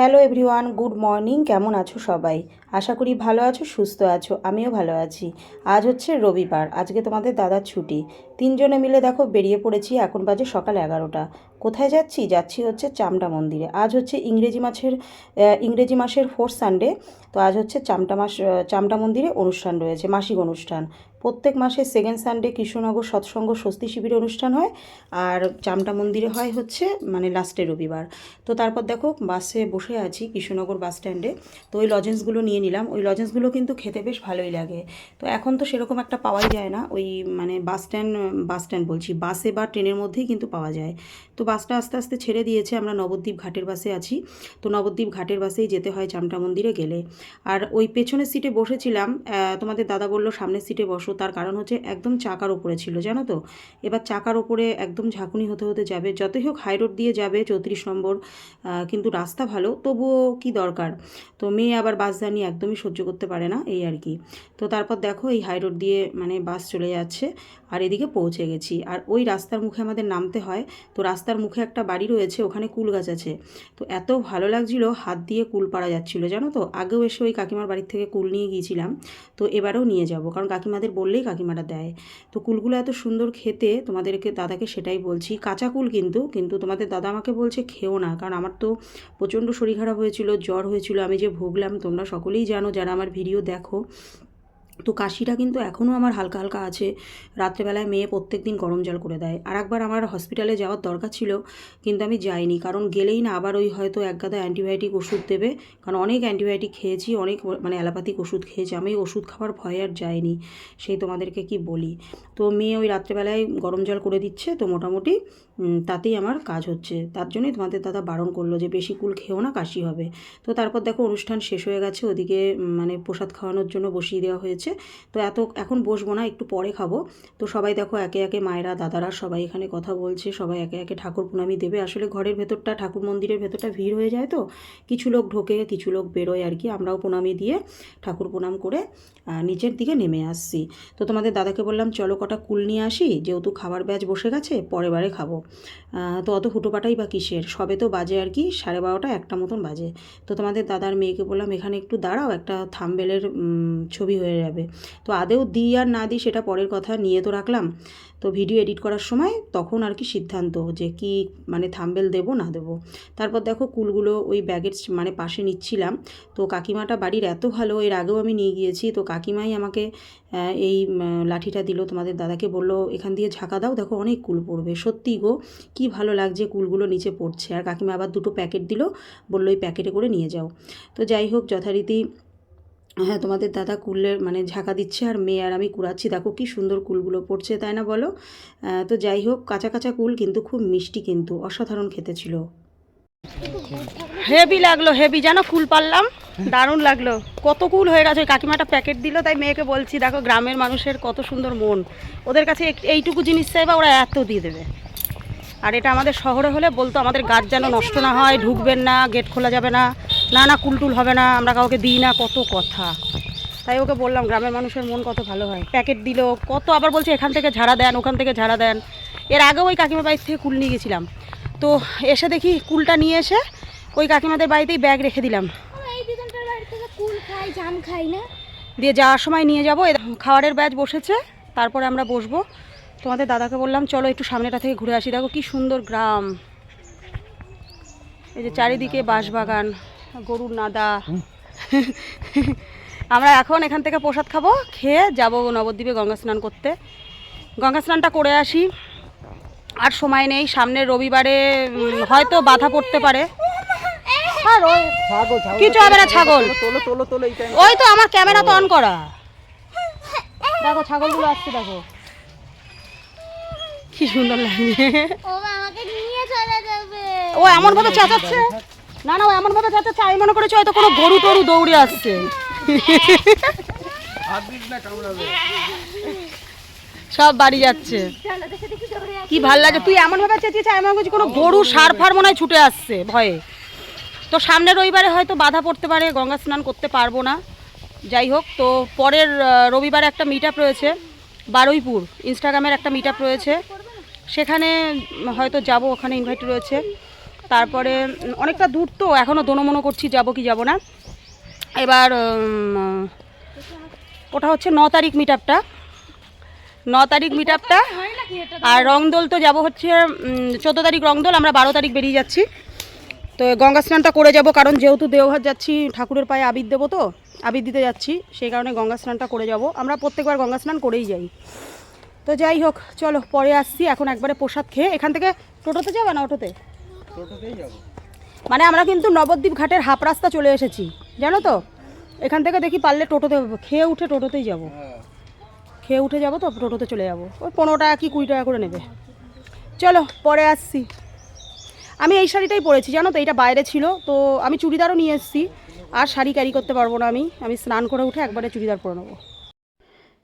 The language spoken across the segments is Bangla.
Hello everyone, good morning. কেমন আছো সবাই? আশা করি ভালো আছো, সুস্থ আছো, আমিও ভালো আছি। আজ হচ্ছে রবিবার, আজকে তোমাদের দাদার ছুটি। তিনজনে মিলে দেখো বেরিয়ে পড়েছি, এখন বাজে সকাল এগারোটা। কোথায় যাচ্ছি? যাচ্ছি হচ্ছে চামটা মন্দিরে। আজ হচ্ছে ইংরেজি মাসের ইংরেজি মাসের ফোর্থ সানডে তো আজ হচ্ছে চামটা মাস চামটা মন্দিরে অনুষ্ঠান রয়েছে, মাসিক অনুষ্ঠান। প্রত্যেক মাসে সেকেন্ড সানডে কৃষ্ণনগর সৎসঙ্গ স্বস্তি শিবিরের অনুষ্ঠান হয়, আর চামটা মন্দিরে হয় হচ্ছে মানে লাস্টে রবিবার। তো তারপর দেখো বাসে বসে আছি কৃষ্ণনগর বাস স্ট্যান্ডে তো ওই লজেন্সগুলো নিয়ে নিলাম। ওই লজেন্সগুলো কিন্তু খেতে বেশ ভালোই লাগে। তো এখন তো সেরকম একটা পাওয়াই যায় না, ওই মানে বাস স্ট্যান্ড বাস স্ট্যান্ড বলছি। বাসে বা ট্রেনের মধ্যেই কিন্তু পাওয়া যায়। তো বাসটা আস্তে আস্তে ছেড়ে দিয়েছে, আমরা নবদ্বীপ ঘাটের বাসে আছি। তো নবদ্বীপ ঘাটের বাসেই যেতে হয় চামটা মন্দিরে গেলে। আর ওই পেছনের সিটে বসেছিলাম তোমাদের দাদা বলল সামনের সিটে বসো, তার কারণ হচ্ছে একদম চাকার ওপরে ছিল, জানো তো? এবার চাকার ওপরে একদম ঝাঁকুনি হতে হতে যাবে, যতই হোক হাই রোড দিয়ে যাবে, চৌত্রিশ নম্বর কিন্তু রাস্তা ভালো, তবুও কি দরকার? তো মেয়ে আবার বাস জানি একদমই সহ্য করতে পারে না, এই আর কি। তো তারপর দেখো এই হাই রোড দিয়ে মানে বাস চলে যাচ্ছে, আর এদিকে পৌঁছে গেছি। আর ওই রাস্তার মুখে আমাদের নামতে হয়, তো রাস্তার মুখে একটা বাড়ি রয়েছে, ওখানে কুল গাছ আছে। তো এত ভালো লাগছিল, হাত দিয়ে কুল পাড়া যাচ্ছিল, জানো তো? আগেও এসে ওই কাকিমার বাড়ির থেকে কুল নিয়ে গিয়েছিলাম, তো এবারেও নিয়ে যাব, কারণ কাকিমাদের বললেই কাকিমারা দেয়। তো কুলগুলো এত সুন্দর খেতে, তোমাদেরকে, দাদাকে সেটাই বলছি, কাঁচা কুল কিন্তু কিন্তু তোমাদের দাদা আমাকে বলছে খেও না, কারণ আমার তো প্রচণ্ড শরীর খারাপ হয়েছিল, জ্বর হয়েছিল, আমি যে ভুগলাম, তোমরা সকলেই জানো, যারা আমার ভিডিও দেখো তো কাশিটা কিন্তু এখনও আমার হালকা হালকা আছে। রাত্রেবেলায় মেয়ে প্রত্যেক দিন গরম জল করে দেয়। আর একবার আমার হসপিটালে যাওয়ার দরকার ছিল, কিন্তু আমি যাইনি। কারণ গেলেই না, আবার ওই হয়তো এক গাদা অ্যান্টিবায়োটিক ওষুধ দেবে। কারণ অনেক অ্যান্টিবায়োটিক খেয়েছি, অনেক মানে অ্যালোপ্যাথিক ওষুধ খেয়েছি। আমি ওষুধ খাওয়ার ভয়ে আর যাইনি, সেই তোমাদেরকে কি বলি। তো মেয়ে ওই রাত্রেবেলায় গরম জল করে দিচ্ছে, তো মোটামুটি তাতেই আমার কাজ হচ্ছে। তার জন্যই তোমাদের দাদা বারণ করল যে, বেশি কুল খেও না, কাশি হবে। তো তারপর দেখো অনুষ্ঠান শেষ হয়ে গেছে, ওদিকে মানে প্রসাদ খাওয়ানোর জন্য বসিয়ে দেওয়া হয়েছে। তো এত, এখন বসবো না, একটু পরে খাব। তো সবাই দেখো একে একে মায়েরা, দাদারা সবাই এখানে কথা বলছে, সবাই একে একে ঠাকুর প্রণামী দেবে। আসলে ঘরের ভেতরটা, ঠাকুর মন্দিরের ভেতরটা ভিড় হয়ে যায় তো, কিছু লোক ঢোকে, কিছু লোক বেরোয় আর কি। আমরাও প্রণামী দিয়ে ঠাকুর প্রণাম করে নিচের দিকে নেমে আসছি। তো তোমাদের দাদাকে বললাম, চলো কটা কুল নিয়ে আসি, যেহেতু খাবার ব্যাচ বসে গেছে, পরের বারে খাব। তো অত হুটোপাটাই বা কিসের? সবে তো বাজে আর কি, সাড়ে বারোটা, একটা মতন বাজে। তো তোমাদের দাদার মেয়েকে বললাম, এখানে একটু দাঁড়াও, একটা থাম্বেলের ছবি হয়ে যাবে। তো আদেও দিই আর না দিই সেটা পরের কথা নিয়ে তো রাখলাম। তো ভিডিও এডিট করার সময় তখন আর কি সিদ্ধান্ত যে কি মানে থাম্বেল দেবো, না দেবো। তারপর দেখো কুলগুলো ওই ব্যাগের মানে পাশে নিচ্ছিলাম। তো কাকিমাটা বাড়ির এত ভালো, এর আগেও আমি নিয়ে গিয়েছি। তো কাকিমাই আমাকে এই লাঠিটা দিল। তোমাদের দাদাকে বলল, এখান দিয়ে ঝাঁকা দাও, দেখো অনেক কুল পড়বে। সত্যি গো, কি ভালো লাগছে কুলগুলো নিচে পড়ছে। আর কাকিমা আবার দুটো প্যাকেট দিল, বলল ওই প্যাকেটে করে নিয়ে যাও। তো যাই হোক, যথারীতি হ্যাঁ তোমাদের দাদা কুলের মানে ঝাঁকা দিচ্ছে আর মেয়ে আর আমি কুড়াচ্ছি। দেখো কি সুন্দর কুলগুলো পড়ছে, তাই না বলো? তো যাই হোক, কাঁচা কাঁচা কুল কিন্তু খুব মিষ্টি কিন্তু, অসাধারণ খেতে ছিল। হেভি লাগল, হেভি। জানো কুল পারলাম? দারুণ লাগল। কত কুল হয়ে গেছে। ওই কাকিমাটা প্যাকেট দিল, তাই মেয়েকে বলছি, দেখো গ্রামের মানুষের কত সুন্দর মন। ওদের কাছে এইটুকু জিনিস চাইবা ওরা এত দিয়ে দেবে। আর এটা আমাদের শহরে হলে বলতো, আমাদের গাছ যেন নষ্ট না হয়, ঢুকবেন না, গেট খোলা যাবে না। না না কুলটুল হবে না আমরা কাউকে দিই না কত কথা। তাই ওকে বললাম গ্রামের মানুষের মন কত ভালো হয়। প্যাকেট দিল কত আবার বলছে এখান থেকে ঝাড়া দেন ওখান থেকে ঝাড়া দেন। এর আগেও ওই কাকিমার বাড়ি থেকে কুল নিয়ে গেছিলাম। তো এসে দেখি কুলটা নিয়ে এসে ওই কাকিমাদের বাড়িতেই ব্যাগ রেখে দিলাম। দিয়ে যাওয়ার সময় নিয়ে যাব খাওয়ারের ব্যাচ বসেছে তারপরে আমরা বসবো। তোমাদের দাদাকে বললাম চলো একটু সামনেটা থেকে ঘুরে আসি দেখো কি সুন্দর গ্রাম। এই যে চারিদিকে বাঁশবাগান। গরুর নাদা। আমরা এখন এখান থেকে প্রসাদ খাব খেয়ে যাব নবদ্বীপে গঙ্গা স্নান করতে। গঙ্গা স্নানটা করে আসি। আর সময় নেই সামনের রবিবারে হয়তো বাধা পড়তে পারে। আর ওই কিছু হবে না ছাগল। তোলো তোলো তোলো ওই তো আমার ক্যামেরা তো অন করা। দেখো ছাগলগুলো আসছে দেখো। কি সুন্দর লাগছে। ও আমাকে নিয়ে চলে ও এমন ভাবে চেঁচাচ্ছে না না এমন ভাবে চেঁচাচ্ছে আমি মনে করেছি হয়তো কোনো গরু টরু দৌড়ে আসছে। সব বাড়ি যাচ্ছে। কি ভালো লাগে, তুই এমন ভাবে চেঁচিয়েছিস আমি মনে কোনো গরু সার ফার মনে হয় ছুটে আসছে ভয়ে। তো সামনের রবিবারে হয়তো বাধা পড়তে পারে, গঙ্গা স্নান করতে পারব না। যাই হোক, তো পরের রবিবারে একটা মিট আপ রয়েছে, বারুইপুর ইনস্টাগ্রামের একটা মিট আপ রয়েছে। সেখানে হয়তো যাব, ওখানে ইনভাইট রয়েছে। তারপরে অনেকটা দূর তো এখনও দোনমনো করছি, যাব কি যাব না। এবার ওটা হচ্ছে ন তারিখ মিট আপটা ন তারিখ মিট আপটা আর রংদোল তো যাব হচ্ছে চোদ্দ তারিখ রংদোল, আমরা বারো তারিখ বেরিয়ে যাচ্ছি। তো গঙ্গা স্নানটা করে যাব, কারণ যেহেতু দেওঘর যাচ্ছি, ঠাকুরের পায়ে আবির দেবো তো, আবির দিতে যাচ্ছি, সেই কারণে গঙ্গা স্নানটা করে যাব। আমরা প্রত্যেকবার গঙ্গা স্নান করেই যাই। তো যাই হোক, চলো, পরে আসছি, এখন একবারে প্রসাদ খেয়ে, এখান থেকে টোটোতে যাবে না অটোতে? মানে আমরা কিন্তু নবদ্বীপ ঘাটের হাফ রাস্তা চলে এসেছি জানো তো? এখান থেকে দেখি পারলে টোটোতে খেয়ে উঠে টোটোতেই যাব। হ্যাঁ। খেয়ে উঠে যাব তো টোটোতে চলে যাব। ওই পনেরো টাকা কি কুড়ি টাকা করে নেবে। চলো পরে আসছি। আমি এই শাড়িটাই পরেছি জানো তো? এইটা বাইরে ছিল তো আমি চুড়িদারও নিয়ে এসেছি। আর শাড়ি ক্যারি করতে পারব না আমি। আমি স্নান করে উঠে একবারে চুড়িদার পরে নেব।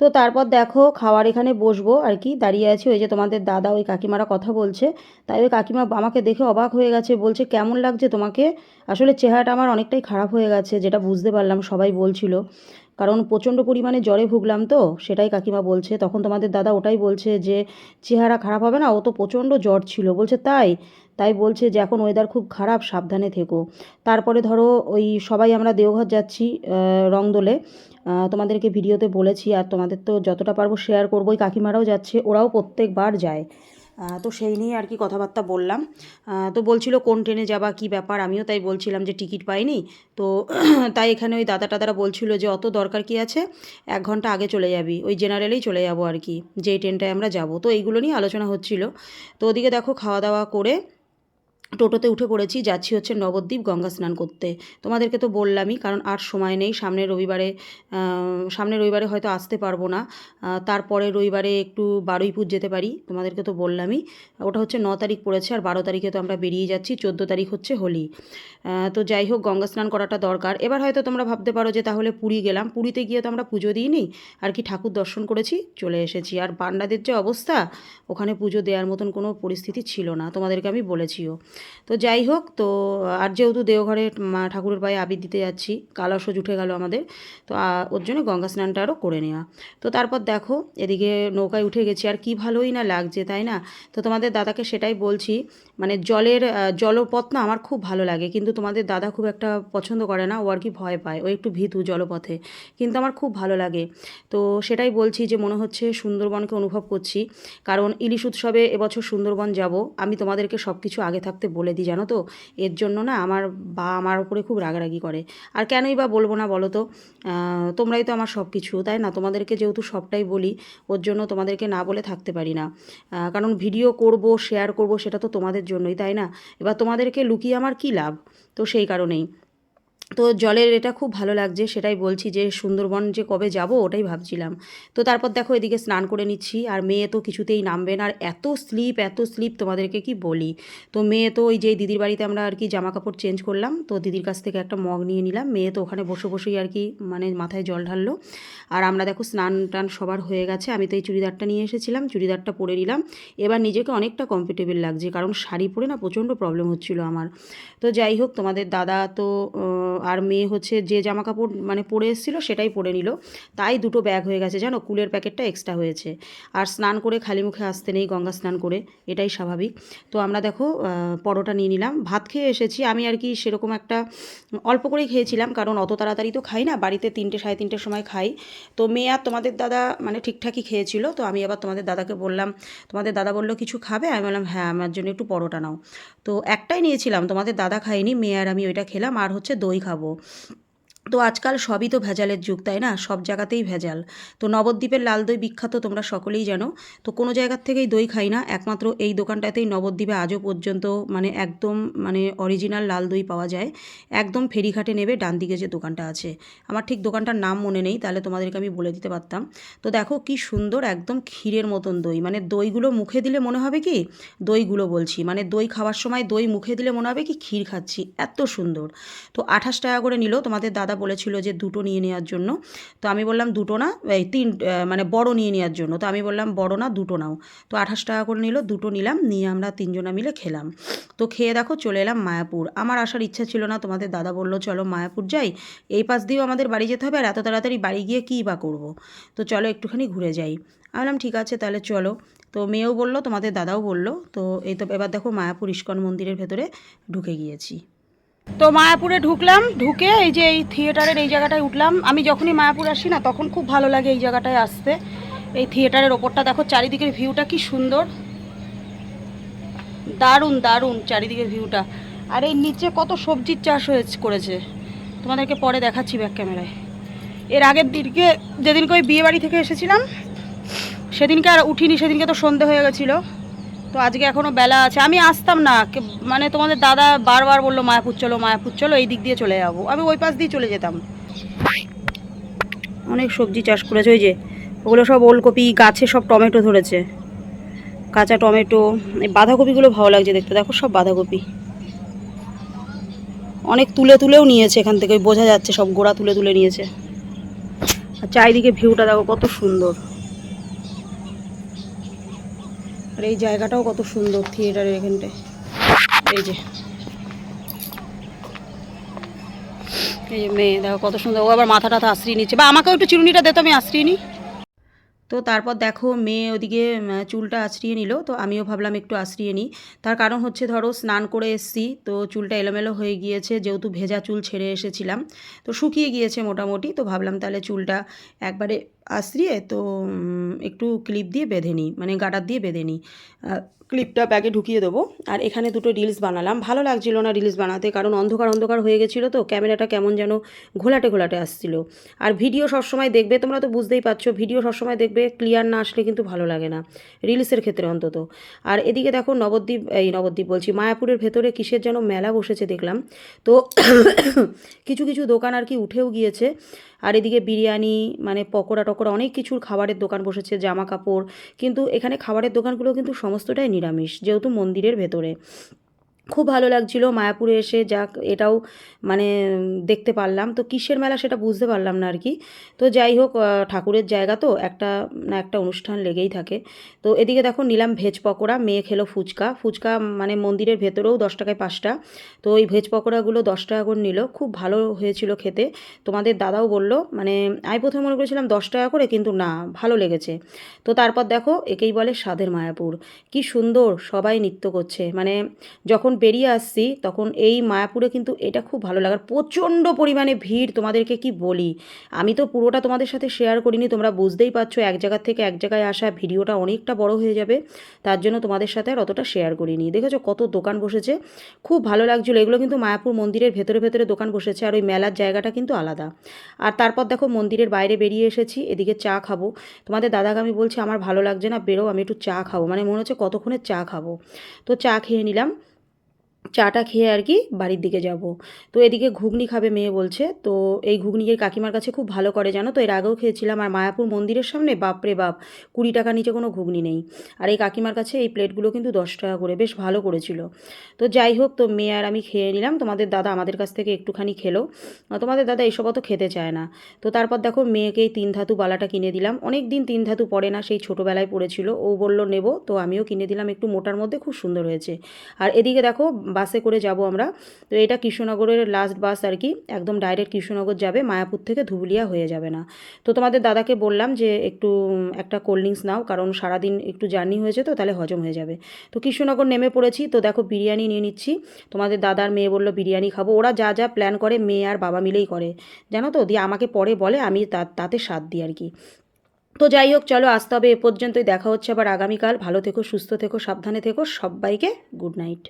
তো তারপর দেখো খাওয়ার এখানে বসবো আর কি, দাঁড়িয়ে আছি ওই যে তোমাদের দাদা ওই কাকিমারা কথা বলছে। তাই ওই কাকিমা আমাকে দেখে অবাক হয়ে গেছে, বলছে কেমন লাগছে তোমাকে? আসলে চেহারাটা আমার অনেকটাই খারাপ হয়ে গেছে যেটা বুঝতে পারলাম সবাই বলছিল। কারণ প্রচণ্ড পরিমাণে জ্বরে ভুগলাম তো, সেটাই কাকিমা বলছে। তখন তোমাদের দাদা ওটাই বলছে যে, চেহারা খারাপ হবে না, ও তো প্রচণ্ড জ্বর ছিল। বলছে, তাই? তাই বলছে যে এখন ওয়েদার খুব খারাপ, সাবধানে থেকো। তারপরে ধরো ওই সবাই আমরা দেওঘর যাচ্ছি রংদোলে। তোমাদেরকে ভিডিওতে বলেছি আর তোমাদের তো যতটা পারব শেয়ার করব। ওই কাকিমারাও যাচ্ছে, ওরাও প্রত্যেকবার যায়। তো সেই নিয়ে আর কি কথাবার্তা বললাম। তো বলছিল কোন ট্রেনে যাবা, কি ব্যাপার? আমিও তাই বলছিলাম যে টিকিট পাইনি। তো তাই এখানে ওই দাদা টাদারা বলছিল যে অত দরকার কি আছে? এক ঘণ্টা আগে চলে যাবি। ওই জেনারেলেই চলে যাব আর কি, যেই ট্রেনটায় আমরা যাব। তো এইগুলো নিয়ে আলোচনা হচ্ছিল। তো ওদিকে দেখো খাওয়া দাওয়া করে টোটোতে উঠে পড়েছি যাচ্ছি হচ্ছে নবদ্বীপ গঙ্গা স্নান করতে। তোমাদেরকে তো বললামই কারণ আর সময় নেই সামনের রবিবারে আহ, সামনের রবিবারে হয়তো আসতে পারব না। তারপরে রবিবারে একটু বারুইপুর যেতে পারি তোমাদেরকে তো বললামই। ওটা হচ্ছে ন তারিখ পড়েছে আর বারো তারিখে তো আমরা বেরিয়ে যাচ্ছি চোদ্দ তারিখ হচ্ছে হোলি। তো যাই হোক গঙ্গা স্নান করাটা দরকার। এবার হয়তো তোমরা ভাবতে পারো যে তাহলে পুরী গেলাম। পুরীতে গিয়ে তো আমরা পুজো দিইনি আর কি ঠাকুর দর্শন করেছি চলে এসেছি। আর পান্ডাদের যে অবস্থা ওখানে পুজো দেওয়ার মতন কোনো পরিস্থিতি ছিল না তোমাদেরকে আমি বলেছিও। তো যাই হোক, তো, আর যেহেতু দেওঘরে মা ঠাকুরের পায়ে আবির দিতে যাচ্ছি কালসও উঠে গেল আমাদের, তো ওর জন্য গঙ্গা স্নানটা আরও করে নেওয়া। তো তারপর দেখো, এদিকে নৌকায় উঠে গেছি, আর কি ভালোই না লাগছে, তাই না? তো তোমাদের দাদাকে সেটাই বলছি মানে জলের জলপথ না আমার খুব ভালো লাগে, কিন্তু তোমাদের দাদা খুব একটা পছন্দ করে না, ও আর কি ভয় পায়, ও একটু ভীতু জলপথে, কিন্তু আমার খুব ভালো লাগে। তো সেটাই বলছি যে মনে হচ্ছে সুন্দরবনকে অনুভব করছি, কারণ ইলিশ উৎসবে এবছর সুন্দরবন যাব, আমি তোমাদেরকে সব কিছু আগে থাকতে বলে দিই, জানো তো? এর জন্য না আমার বা আমার উপরে খুব রাগারাগি করে। আর কেনই বা বলব না বলো তো? তোমরাই তো আমার সব কিছু তাই না? তোমাদেরকে যেহেতু সবটাই বলি, ওর জন্য তোমাদেরকে না বলে থাকতে পারি না। কারণ ভিডিও করব শেয়ার করব, সেটা তো তোমাদের জন্যই, তাই না? এবার তোমাদেরকে লুকিয়ে আমার কী লাভ? তো সেই কারণেই। তো জলের এটা খুব ভালো লাগছে, সেটাই বলছি যে সুন্দরবন যে কবে যাব ওটাই ভাবছিলাম। তো তারপর দেখো এদিকে স্নান করে নিচ্ছি, আর মেয়ে তো কিছুতেই নামবে না, আর এত স্লিপ এত স্লিপ তোমাদেরকে কি বলি? তো মেয়ে তো ওই যে দিদির বাড়িতে আমরা আর কি জামা কাপড় চেঞ্জ করলাম, তো দিদির কাছ থেকে একটা মগ নিয়ে নিলাম, মেয়ে তো ওখানে বসে বসেই আর কি মানে মাথায় জল ঢাললো। আর আমরা দেখো স্নান টান সবার হয়ে গেছে, আমি তো এই চুড়িদারটা নিয়ে এসেছিলাম, চুড়িদারটা পরে নিলাম। এবার নিজেকে অনেকটা কমফর্টেবল লাগছে, কারণ শাড়ি পরে না প্রচণ্ড প্রবলেম হচ্ছিল আমার। তো যাই হোক তোমাদের দাদা তো আর মেয়ে হচ্ছে যে জামা কাপড় মানে পরে এসেছিল সেটাই পরে নিল। তাই দুটো ব্যাগ হয়ে গেছে, জানো? কুলের প্যাকেটটা এক্সট্রা হয়েছে। আর স্নান করে খালি মুখে আসতে নেই গঙ্গা স্নান করে, এটাই স্বাভাবিক। তো আমরা দেখো পরোটা নিয়ে নিলাম। ভাত খেয়ে এসেছি। আমি আর কি সেরকম একটা অল্প করেই খেয়েছিলাম, কারণ অত তাড়াতাড়ি তো খাই না। বাড়িতে তিনটে, সাড়ে তিনটের সময় খাই। তো মেয়ে আর তোমাদের দাদা মানে ঠিকঠাকই খেয়েছিল। তো আমি আবার তোমাদের দাদাকে বললাম, তোমাদের দাদা বলল, কিছু খাবে? আমি বললাম হ্যাঁ আমার জন্য একটু পরোটা নাও। তো একটাই নিয়েছিলাম। তোমাদের দাদা খাইনি মেয়ে আর আমি ওইটা খেলাম। আর হচ্ছে দই খাব। তো আজকাল সবই তো ভেজালের যুগ, তাই না? সব জায়গাতেই ভেজাল। তো নবদ্বীপের লাল দই বিখ্যাত তোমরা সকলেই জানো। তো কোনো জায়গার থেকেই দই খাই না। একমাত্র এই দোকানটাতেই নবদ্বীপে আজও পর্যন্ত মানে একদম মানে অরিজিনাল লাল দই পাওয়া যায়। একদম ফেরিঘাটে নেবে ডান দিকে যে দোকানটা আছে। আমার ঠিক দোকানটার নাম মনে নেই, তাহলে তোমাদেরকে আমি বলে দিতে পারতাম। তো দেখো কি সুন্দর একদম ক্ষীরের মতন দই। মানে দইগুলো মুখে দিলে মনে হবে কি? দইগুলো বলছি। মানে দই খাওয়ার সময় দই মুখে দিলে মনে হবে কি? ক্ষীর খাচ্ছি। এত সুন্দর। তো আঠাশ টাকা করে নিল। তোমাদের দাদা বলেছিল যে দুটো নিয়ে নেওয়ার জন্য। তো আমি বললাম, দুটো না, এই তিন মানে বড় নিয়ে নেওয়ার জন্য। তো আমি বললাম, বড় না, দুটো নাও। তো আঠাশ টাকা করে নিল, দুটো নিলাম, নিয়ে আমরা তিনজনা মিলে খেলাম। তো খেয়ে দেখো চলে এলাম মায়াপুর। আমার আসার ইচ্ছা ছিল না, তোমাদের দাদা বলল, চলো মায়াপুর যাই, এই পাশ দিয়েও আমাদের বাড়ি যেতে হবে, আর এত তাড়াতাড়ি বাড়ি গিয়ে কী বা করব? তো চলো একটুখানি ঘুরে যাই। আমি বললাম, ঠিক আছে, তাহলে চলো। তো মেয়েও বলল, তোমাদের দাদাও বলল। তো এই তো, এবার দেখো মায়াপুর ইস্কন মন্দিরের ভেতরে ঢুকে গিয়েছি। তো মায়াপুরে ঢুকলাম, ঢুকে এই যে এই থিয়েটারের এই জায়গাটায় উঠলাম। আমি যখনই মায়াপুর আসি না, তখন খুব ভালো লাগে এই জায়গাটায় আসতে। এই থিয়েটারের ওপরটা দেখো, চারিদিকের ভিউটা কি সুন্দর। দারুণ দারুণ চারিদিকের ভিউটা। আর এই নিচে কত সবজির চাষ হয়েছে, করেছে। তোমাদেরকে পরে দেখাচ্ছি ব্যাক ক্যামেরায় এর আগের দিনকে, যেদিনকে ওই বিয়ে বাড়ি থেকে এসেছিলাম, সেদিনকে আর উঠিনি, সেদিনকে তো সন্ধে হয়ে গেছিল। তো আজকে এখনও বেলা আছে। আমি আসতাম না। মানে তোমাদের দাদা বারবার বলল, মায়াপুর চলো মায়াপুর চলো, এই দিক দিয়ে চলে যাব। আমি ওই পাশ দিয়ে চলে যেতাম। অনেক সবজি চাষ করেছে, ওই যে ওগুলো সব ওলকপি, গাছে সব টমেটো ধরেছে। কাঁচা টমেটো, এই বাঁধাকপিগুলো ভালো লাগছে দেখতে। দেখো সব বাঁধাকপি। অনেক তুলে তুলেও নিয়েছে এখান থেকে বোঝা যাচ্ছে সব গোড়া তুলে তুলে নিয়েছে। আর চারিদিকে ভিউটা দেখো কত সুন্দর। আর এই জায়গাটাও কত সুন্দর থিয়েটারের এখানটায়। এই যে। এই যে মেয়ে, দেখো কত সুন্দর। ও আবার মাথা টাথা আশ্রিয়ে নিচ্ছে। বা আমাকেও একটু চিরুনিটা দে তো, আমি আশ্রিয়ে নিই। তো তারপর দেখো, মেয়ে ওদিকে চুলটা আঁচড়িয়ে নিল। তো আমিও ভাবলাম একটু আঁচড়িয়ে নিই। তার কারণ হচ্ছে, ধরো, স্নান করে এসছি। তো চুলটা এলোমেলো হয়ে গিয়েছে। যেহেতু ভেজা চুল ছেড়ে এসেছিলাম। তো শুকিয়ে গিয়েছে মোটামুটি। তো ভাবলাম তাহলে চুলটা একবারে আশ্রিয়ে, তো একটু ক্লিপ দিয়ে বেঁধে নিই মানে গাটার দিয়ে বেঁধে নিই। ক্লিপটা ব্যাগে ঢুকিয়ে দেবো। আর এখানে দুটো রিলস বানালাম। ভালো লাগছিল না রিলস বানাতে, কারণ অন্ধকার অন্ধকার হয়ে গেছিল তো ক্যামেরাটা কেমন যেন ঘোলাটে ঘোলাটে আসছিল। আর ভিডিও সবসময় দেখবে, তোমরা তো বুঝতেই পারছ ভিডিও সবসময় দেখবে ক্লিয়ার না আসলে কিন্তু ভালো লাগে না রিলসের ক্ষেত্রে অন্তত। আর এদিকে দেখো, নবদ্বীপ, এই নবদ্বীপ বলছি, মায়াপুরের ভেতরে কিসের যেন মেলা বসেছে দেখলাম। তো, কিছু কিছু দোকান আর কি উঠেও গিয়েছে। আর এদিকে বিরিয়ানি মানে পকোড়া টকোড়া অনেক কিছুর খাবারের দোকান বসেছে জামা কাপড় কিন্তু এখানে খাবারের দোকানগুলো কিন্তু সমস্তটাই নিরামিষ, যেহেতু মন্দিরের ভেতরে। খুব ভালো লাগছিল। মায়াপুরে এসে যাক এটাও মানে দেখতে পারলাম। তো কিসের মেলা সেটা বুঝতে পারলাম না আর কি তো যাই হোক ঠাকুরের জায়গা তো একটা, না একটা অনুষ্ঠান লেগেই থাকে। তো এদিকে দেখো নিলাম ভেজ পকোড়া, মেয়ে খেলো ফুচকা। ফুচকা মানে মন্দিরের ভেতরেও দশ টাকায় পাঁচটা। তো ওই ভেজ পকোড়াগুলো দশ টাকা করে নিল। খুব ভালো হয়েছিল খেতে। তোমাদের দাদাও বলল মানে আমি প্রথমে মনে করেছিলাম দশ টাকা করে, কিন্তু না, ভালো লেগেছে। তো তারপর দেখো একেই বলে স্বাদের মায়াপুর। কি সুন্দর সবাই নৃত্য করছে। মানে যখন বেরিয়ে আসছি, তখন এই মায়াপুরে কিন্তু এটা খুব ভালো লাগার প্রচণ্ড পরিমাণে ভিড়, তোমাদেরকে কি বলি? আমি তো পুরোটা তোমাদের সাথে শেয়ার করিনি, তোমরা বুঝতেই পারছ এক জায়গা থেকে এক জায়গায় আসা ভিডিওটা অনেকটা বড় হয়ে যাবে, তার জন্য তোমাদের সাথে আর অতটা শেয়ার করিনি। দেখেছ কত দোকান বসেছে, খুব ভালো লাগছিল, এগুলো কিন্তু মায়াপুর মন্দিরের ভেতরে ভেতরে দোকান বসেছে, আর ওই মেলার জায়গাটা কিন্তু আলাদা। আর তারপর দেখো মন্দিরের বাইরে বেরিয়ে এসেছি, এদিকে চা খাব। তোমাদের দাদাকে আমি বলছি, আমার ভালো লাগছে না, বেরো, আমি একটু চা খাব। মানে মনে হচ্ছে কতক্ষণের চা খাব। তো চা খেয়ে নিলাম চাটা খেয়ে আর কি বাড়ির দিকে যাব। তো এদিকে ঘুগনি খাবে মেয়ে বলছে। তো এই ঘুগনি এর কাকিমার কাছে খুব ভালো করে জানো তো? এর আগেও খেয়েছিলাম আর মায়াপুর মন্দিরের সামনে, বাপরে বাপ, কুড়ি টাকা নিচে কোনো ঘুগনি নেই। আর এই কাকিমার কাছে এই প্লেটগুলো কিন্তু দশ টাকা করে, বেশ ভালো করেছিল। তো যাই হোক, তো মেয়ে আর আমি খেয়ে নিলাম। তোমাদের দাদা আমাদের কাছ থেকে একটুখানি খেলো। তোমাদের দাদা এসব অত খেতে চায় না। তো তারপর দেখো মেয়েকে এই তিন ধাতু বালাটা কিনে দিলাম। অনেক দিন তিন ধাতু পড়ে না, সেই ছোটোবেলায় পড়েছিল। ও বলল, নেব। তো আমিও কিনে দিলাম। একটু মোটার মধ্যে খুব সুন্দর হয়েছে। আর এদিকে দেখো বাসে করে যাব আমরা। তো এটা কৃষ্ণনগরের লাস্ট বাস আর কি। একদম ডাইরেক্ট কৃষ্ণনগর যাবে, মায়াপুর থেকে ধুবুলিয়া হয়ে যাবে না। তো তোমাদের দাদাকে বললাম যে একটু একটা কোল্ড ড্রিঙ্কস নাও, কারণ সারাদিন একটু জার্নি হয়েছে তো, তাহলে হজম হয়ে যাবে। তো কৃষ্ণনগর নেমে পড়েছি, তো দেখো বিরিয়ানি নিয়ে নিচ্ছি। তোমাদের দাদার মেয়ে বলল, বিরিয়ানি খাব। ওরা যা যা প্ল্যান করে, মেয়ে আর বাবা মিলেই করে। জানো তো, দিয়ে আমাকে পরে বলে, আমি তাতে স্বাদ দিই আর কি। তো যাই হোক, চলো আসতে হবে এ পর্যন্তই। দেখা হচ্ছে আবার আগামীকাল। ভালো থেকো, সুস্থ থেকো, সাবধানে থেকো। সবাইকে গুড নাইট